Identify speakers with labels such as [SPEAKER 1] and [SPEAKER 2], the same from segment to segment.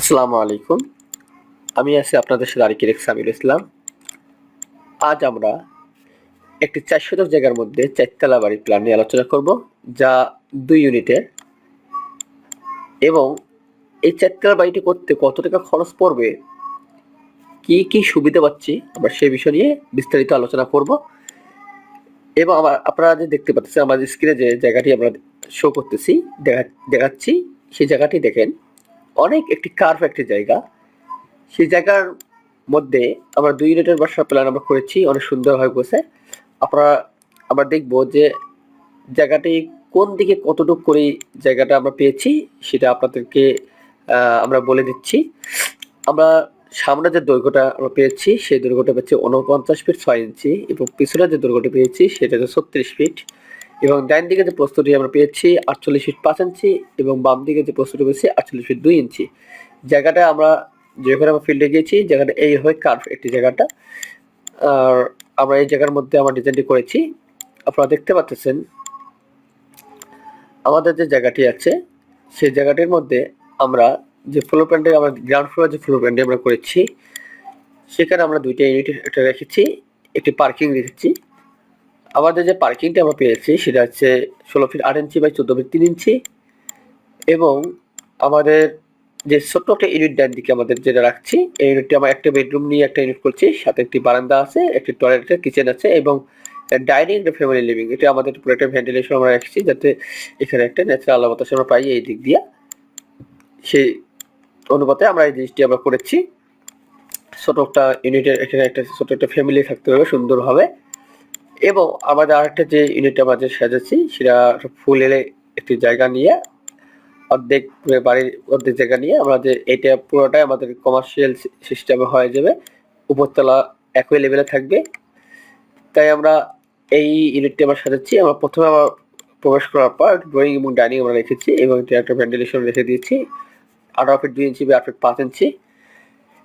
[SPEAKER 1] আসসালামু আলাইকুম। আমি আছি আপনাদের সাথে আরিকির সামিল ইসলাম। আজ আমরা একটি চার জায়গার মধ্যে চারতলা বাড়ির প্ল্যান নিয়ে আলোচনা করব, যা দুই ইউনিটের। এবং এই চারতলা বাড়িটি করতে কত টাকা খরচ পড়বে, কি কি সুবিধা পাচ্ছি, আমরা সেই বিষয় নিয়ে বিস্তারিত আলোচনা করব। এবং আমার আপনারা যে দেখতে পাচ্ছেন আমাদের স্ক্রিনে যে জায়গাটি আমরা শো করতেছি, দেখা দেখাচ্ছি, সেই জায়গাটি দেখেন। অনেক একটি কার্ভ একটি জায়গা। সেই জায়গার মধ্যে আমরা দুই ইউনিটের বাসার প্ল্যান আমরা করেছি, অনেক সুন্দরভাবে বসে আপনারা আমরা দেখব যে জায়গাটি কোন দিকে কতটুকু করে জায়গাটা আমরা পেয়েছি, সেটা আপনাদেরকে আমরা বলে দিচ্ছি। আমরা সামনে যে দৈর্ঘ্যটা আমরা পেয়েছি, সেই দৈর্ঘ্যটা পেয়েছি উনপঞ্চাশ ফিট ছয় ইঞ্চি এবং পিছনে যে দৈর্ঘ্যটা পেয়েছি, সেটা হচ্ছে ছত্রিশ ফিট এবং ডাইন দিকে যে প্রস্তুতি আমরা পেয়েছি আটচল্লিশ ফিট পাঁচ ইঞ্চি এবং বাম দিকে যে প্রস্তুতি পেয়েছি আটচল্লিশ ফিট দুই ইঞ্চি জায়গাটা আমরা যেখানে আমরা ফিল্ডে গিয়েছি জায়গাটা এই হয় কার্ভ একটি জায়গাটা। আর আমরা এই জায়গার মধ্যে আমরা ডিজাইনটি করেছি। আপনারা দেখতে পাচ্ছেন, আমাদের যে জায়গাটি আছে, সেই জায়গাটির মধ্যে আমরা যে ফ্লোর প্ল্যানটি আমরা গ্রাউন্ড ফ্লোর যে ফ্লোর প্ল্যানটি আমরা করেছি, সেখানে আমরা দুইটা ইউনিট একটা রেখেছি, একটি পার্কিং রেখেছি। আমাদের যে পার্কিংটা আমরা পেয়েছি, সেটা হচ্ছে ষোলো ফিট আট ইঞ্চি বাই চোদ্দ ফিট তিন ইঞ্চি এবং আমাদের যে ছোট্ট একটা ইউনিট ডান দিকে আমাদের যেটা রাখছি, এই ইউনিটটি আমরা একটা বেডরুম নিয়ে একটা ইউনিট করছি সাথে একটি বারান্দা আছে, একটি টয়লেট কিচেন আছে এবং ডাইনিং একটা ফ্যামিলি লিভিং এটা আমাদের পুরো একটা ভেন্টিলেশন আমরা রাখছি, যাতে এখানে একটা ন্যাচারাল আলো বাতাস আমরা পাই এই দিক দিয়ে। সেই অনুপাতে আমরা এই জিনিসটি আমরা করেছি। ছোট একটা ইউনিটের এখানে একটা ছোট একটা ফ্যামিলি থাকতে হবে, সুন্দরভাবে। এবং আমাদের আরেকটা যে ইউনিট আমরা যে সাজাচ্ছি, সেটা ফুল এলে একটি জায়গা নিয়ে, অর্ধেক বাড়ির অর্ধেক জায়গা নিয়ে আমরা যে এটা পুরোটাই আমাদের কমার্শিয়াল সিস্টেমে হয়ে যাবে। উপরতলা একই লেভেলে থাকবে। তাই আমরা এই ইউনিটটি আমরা সাজাচ্ছি। আমরা প্রথমে আমরা প্রবেশ করার পর ড্রয়িং এবং ডাইনিং আমরা রেখেছি এবং একটা ভেন্টিলেশন রেখে দিয়েছি। আঠারো ফিট দুই ইঞ্চি বা আট ফিট পাঁচ ইঞ্চি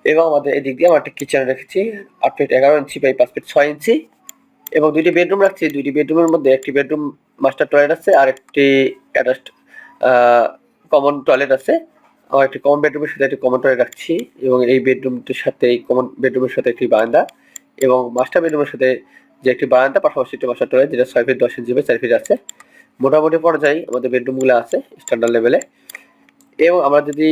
[SPEAKER 1] এবং আমাদের এদিক দিয়ে আমরা একটা কিচেন রেখেছি। আট ফিট এগারো ইঞ্চি বাই পাঁচ ফিট ছয় ইঞ্চি এবং দুইটি বেডরুম রাখছি। দুইটি বেডরুমের মধ্যে একটি বেডরুম মাস্টার টয়লেট আছে আর একটি অ্যাটাচড কমন টয়লেট আছে। আমার একটি কমন বেডরুমের সাথে একটি কমন টয়লেট রাখছি এবং এই বেডরুমটির সাথে, এই কমন বেডরুমের সাথে একটি বারান্দা এবং মাস্টার বেডরুমের সাথে যে একটি বারান্দা, পাশাপাশি একটি মাস্টার টয়লেট যেটা ছয় ফিট দশ ইঞ্চি বাই চার ফিট আছে। মোটামুটি পর্যায়ে আমাদের বেডরুমগুলো আছে স্ট্যান্ডার্ড লেভেলে এবং আমরা যদি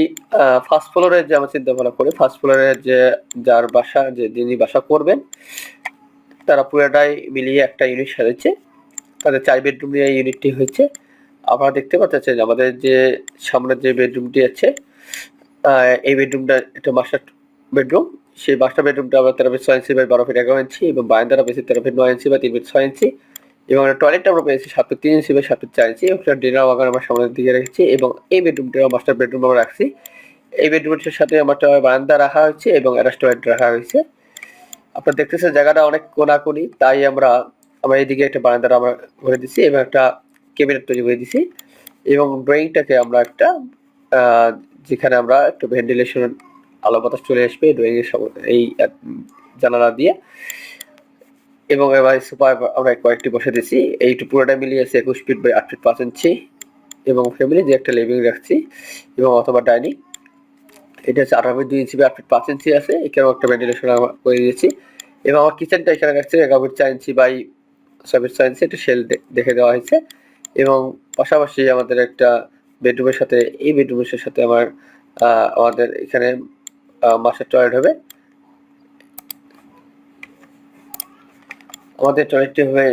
[SPEAKER 1] ফার্স্ট ফ্লোরের যে আমরা চিন্তা ভাবনা করি ফার্স্ট ফ্লোরের যে যার বাসা, যে যিনি বাসা করবেন তারা পুরোটাই মিলিয়ে একটা ইউনিট সাজাচ্ছে। তাদের চার বেডরুম নিয়ে এই ইউনিটটি হয়েছে। আপনারা দেখতে পাচ্ছেন আমাদের যে সামনের যে বেডরুমটি আছে এই বেডরুমটা একটা মাস্টার বেডরুম সেই মাস্টার বেডরুমটা আমরা তেরো ফিট ছয় ইঞ্চি বাই বারো ফিট এগারো ইঞ্চি এবং বারান্দাটা পেয়েছি তেরো ফিট নয় ইঞ্চি বা তিন ফিট ছয় ইঞ্চি এবং টয়লেটটা আমরা পেয়েছি সাত ফিট তিন ইঞ্চি বা সাত ফিট চার ইঞ্চি একটা ডিনার ওয়াগান আমরা সামনের দিকে রেখেছি এবং এই বেডরুমটা মাস্টার বেডরুম আমরা রাখছি। এই বেডরুমটার সাথে আমার বারান্দা রাখা হয়েছে এবং একটা টয়লেট রাখা হয়েছে। আপনারা দেখতেছেন জায়গাটা অনেক কোনাকুনি, তাই আমরা আমরা এইদিকে একটা বারান্দাটা আমরা করে দিছি এবং একটা ক্যাবিনেট তৈরি করে দিছি এবং ড্রয়িংটাকে আমরা একটা যেখানে আমরা একটু ভেন্টিলেশন আলো বাতাস চলে আসবে ড্রয়িং এর এই জানালা দিয়ে এবং এবার সুপার আমরা কয়েকটি বসে দিছি। এইটু পুরোটা মিলিয়ে আছে একুশ ফিট বাই আট ফিট পাঁচ ইঞ্চি এবং ফ্যামিলি যে একটা লিভিং রাখছি এবং অথবা ডাইনিং এটা হচ্ছে আঠারো দুই ইঞ্চি আট পাঁচ ইঞ্চি আছে, এখানেও একটা ভেন্টিলেশন করে দিয়েছি। এবং আমার কিচেনটা এখানে রাখছি এগারো চার ইঞ্চি বাই ছয় ছয় ইঞ্চি একটা শেল দেখে দেওয়া হয়েছে। এবং পাশাপাশি আমাদের একটা বেডরুমের সাথে, এই বেডরুমের সাথে আমার আমাদের এখানে মাসের টয়লেট হবে। আমাদের টয়লেটটি হবে,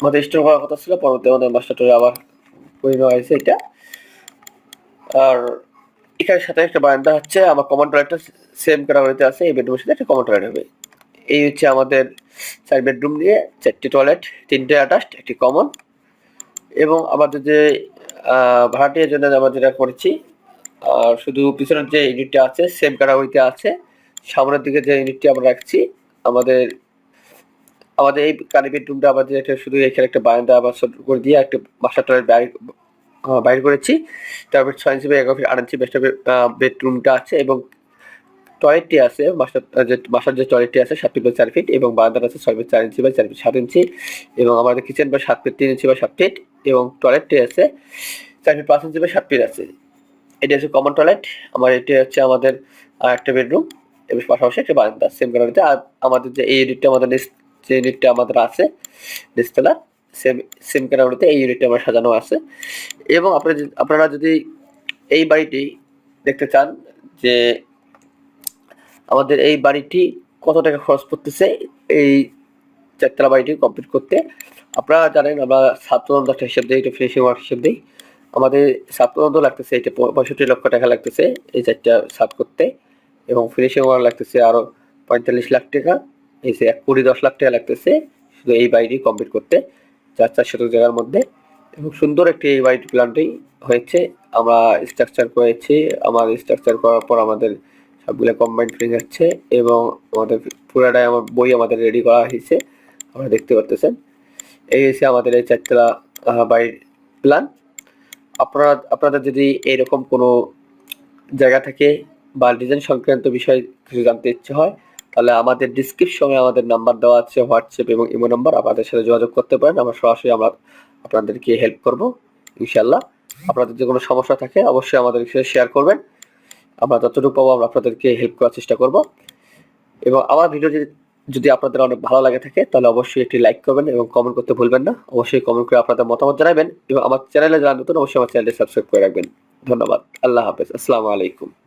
[SPEAKER 1] আমাদের স্টোর করার কথা ছিল, পরবর্তী আমাদের মাস্টার টয়লেট আবার নেওয়া হয়েছে এটা। আর এখানে সাথে একটা বারান্দা হচ্ছে আমার কমন টয়লেটটা সেম ক্যাটাগরিতে আছে এই বেডরুমের সাথে একটা কমন টয়লেট হবে। এই হচ্ছে আমাদের চার বেডরুম নিয়ে চারটি টয়লেট তিনটে অ্যাটাচড একটি কমন এবং আমাদের যে আহ, ভাড়াটির জন্য আমরা যেটা করেছি আর শুধু পিছনের যে ইউনিটটা আছে সেম ক্যাটাগরিতে আছে সামনের দিকে যে ইউনিটটি আমরা রাখছি আমাদের আমাদের এই কালি বেডরুমটা আমাদের একটা শুধু এখানে একটা বারান্দা আবার করে দিয়ে একটা বাসার টয়লেট বাইরে করেছি। তারপর ছয় ইঞ্চি বা এগারো ফিট আট ইঞ্চি বেডরুমটা আছে এবং টয়লেটটি আছে মাস্টার যে মাস্টার যে টয়লেটটি আছে, সাত ফিট বাই চার ফিট এবং বারান্দাটা আছে ছয় ফিট চার ইঞ্চি বাই চার ফিট সাত ইঞ্চি এবং আমাদের কিচেন বা সাত ফিট তিন ইঞ্চি বা সাত ফিট এবং টয়লেটটি আছে, চার ফিট পাঁচ ইঞ্চি বাই সাত ফিট আছে। এটা হচ্ছে কমন টয়লেট আমার এটি হচ্ছে আমাদের একটা বেডরুম এবং পাশাপাশি একটা বারান্দা সেম আর আমাদের যে এই ইউনিটটা আমাদের যে ইউনিটটা আমাদের আছে নিচতলা সেম সেম কালারিতে এই ইউনিটটা আমার সাজানো আছে। এবং আপনারা আপনারা যদি এই বাড়িটি দেখতে চান যে আমাদের এই বাড়িটি কত টাকা খরচ পড়তেছে, এই চারতলা বাড়িটি কমপ্লিট করতে, আপনারা জানেন আমরা একটা হিসেব দিই, এটা ফিনিশিং ওয়ার্ক হিসেব দিই। আমাদের ছাত্রদণ্ড লাগতেছে, এটা পঁয়ষট্টি লক্ষ টাকা লাগতেছে এই চারটা সাত করতে। এবং ফিনিশিং ওয়ার্ক লাগতেছে আরও পঁয়তাল্লিশ লাখ টাকা, এই যে এক কোটি দশ লাখ টাকা লাগতেছে, শুধু এই বাড়িটি কমপ্লিট করতে। চার চার শতক জায়গার মধ্যে। এবং সুন্দর একটি বাড়িটি প্ল্যানটি হয়েছে। আমরা স্ট্রাকচার করেছি। আমার স্ট্রাকচার করার পর আমাদের সবগুলো কম্বাইন্ড ফিটিং হচ্ছে এবং আমাদের পুরাটাই আমার বই আমাদের রেডি করা হয়েছে। আপনারা দেখতে পারতেছেন। এই হচ্ছে আমাদের এই চারতলা বাড়ির প্ল্যান আপনারা, আপনাদের যদি এরকম কোনো জায়গা থেকে বা ডিজাইন সংক্রান্ত বিষয়ে কিছু জানতে ইচ্ছে হয় তাহলে আমাদের ডিসক্রিপশনে আমাদের নাম্বার দেওয়া আছে হোয়াটসঅ্যাপ এবং ইমো নাম্বার আপনাদের সাথে যোগাযোগ করতে পারেন। আমরা সরাসরি আমরা আপনাদেরকে হেল্প করব ইনশাল্লাহ আপনাদের যে কোনো সমস্যা থাকে, অবশ্যই আমাদের সাথে শেয়ার করবেন। আমরা যতটুকু পাবো আমরা আপনাদেরকে হেল্প করার চেষ্টা করব। এবং আমার ভিডিও যদি যদি আপনাদের অনেক ভালো লাগে থাকে, তাহলে অবশ্যই একটি লাইক করবেন এবং কমেন্ট করতে ভুলবেন না। অবশ্যই কমেন্ট করে আপনাদের মতামত জানাবেন এবং আমার চ্যানেলে যারা নতুন, অবশ্যই আমার চ্যানেলটি সাবস্ক্রাইব করে রাখবেন। ধন্যবাদ। আল্লাহ হাফেজ। আসসালামু আলাইকুম।